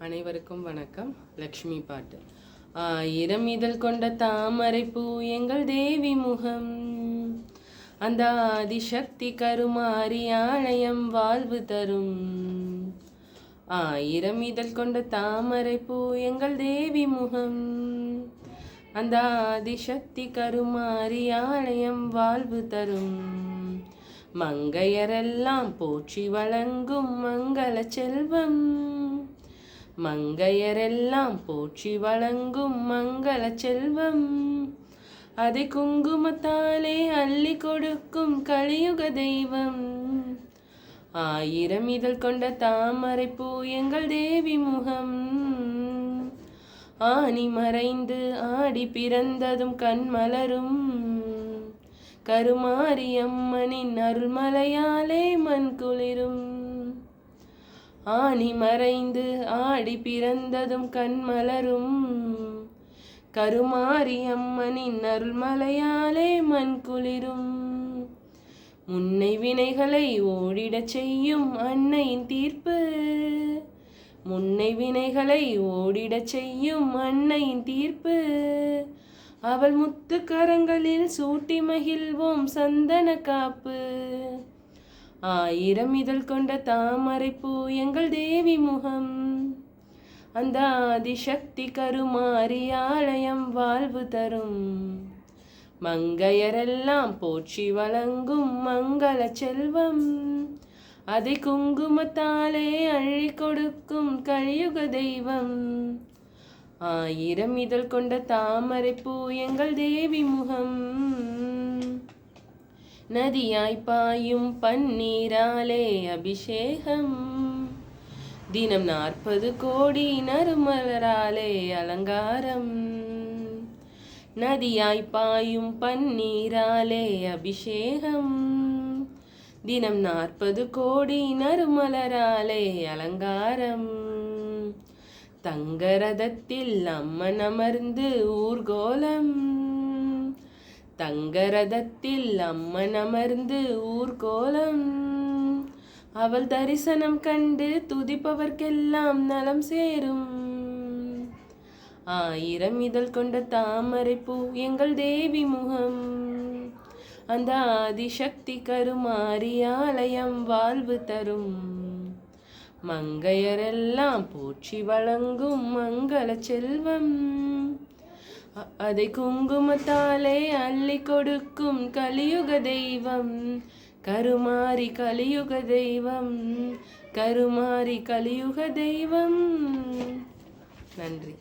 அனைவருக்கும் வணக்கம். லக்ஷ்மி பாட்டு. ஆயிரம் இதழ் கொண்ட தாமரை பூ எங்கள் தேவி முகம். அந்த ஆதிசக்தி கருமாறி ஆணையம் வாழ்வு தரும். ஆயிரம் இதழ் கொண்ட தாமரை பூ எங்கள் தேவி முகம். அந்த ஆதிசக்தி கருமாறி ஆணையம் வாழ்வு தரும். மங்கையரெல்லாம் போற்றி வழங்கும் மங்கள செல்வம். மங்கையரெல்லாம் போற்றி வழங்கும் மங்கள செல்வம். அதை குங்குமத்தாலே அள்ளி கொடுக்கும் கலியுக தெய்வம். ஆயிரம் இதழ் கொண்ட தாமரை பூ எங்கள் தேவி முகம். ஆணி மறைந்து ஆடி பிறந்ததும் கண் மலரும். கருமாரி அம்மனின் அருள்மலையாலே மண் குளிரும். ஆணி மறைந்து ஆடி பிறந்ததும் கண் மலரும் கருமாரியம்மனின் அருள்மலையாலே மண் குளிரும். முன்னை வினைகளை ஓடிடச் செய்யும் அன்னையின் தீர்ப்பு. முன்னை வினைகளை ஓடிடச் செய்யும் அன்னையின் தீர்ப்பு. அவள் முத்து கரங்களில் சூட்டி மகிழ்வோம் சந்தன காப்பு. ஆயிரம் இதழ் கொண்ட தாமரை பூ எங்கள் தேவி முகம். அந்த ஆதிசக்தி கருமாறி ஆலயம் வாழ்வு தரும். மங்கையரெல்லாம் போற்றி வழங்கும் மங்கள செல்வம். அதை குங்குமத்தாலே அள்ளி கொடுக்கும் கலியுக தெய்வம். ஆயிரம் இதழ் கொண்ட தாமரை பூ எங்கள் தேவி முகம். நதியாய் பாயும் பன்னீராலே அபிஷேகம். தினம் நாற்பது கோடி நறுமலராலே அலங்காரம். நதியாய் பாயும் பன்னீராலே அபிஷேகம். தினம் நாற்பது கோடி நறுமலராலே அலங்காரம். தங்கரதத்தில் அம்மன் அமர்ந்து ஊர்கோலம். தங்கரதத்தில் அம்மன் அமர்ந்து ஊர்கோலம். அவள் தரிசனம் கண்டு துதிப்பவர்க்கெல்லாம் நலம் சேரும். ஆயிரம் இதழ் கொண்ட தாமரை பூ எங்கள் தேவி முகம். அந்த ஆதிசக்தி கருமாறி ஆலயம் வாழ்வு தரும். மங்கையரெல்லாம் போற்றி வழங்கும் மங்கள செல்வம். அதை குங்குமத்தாலே அள்ளி கொடுக்கும் கலியுக தெய்வம். கருமாறி கலியுக தெய்வம். கருமாறி கலியுக தெய்வம். நன்றி.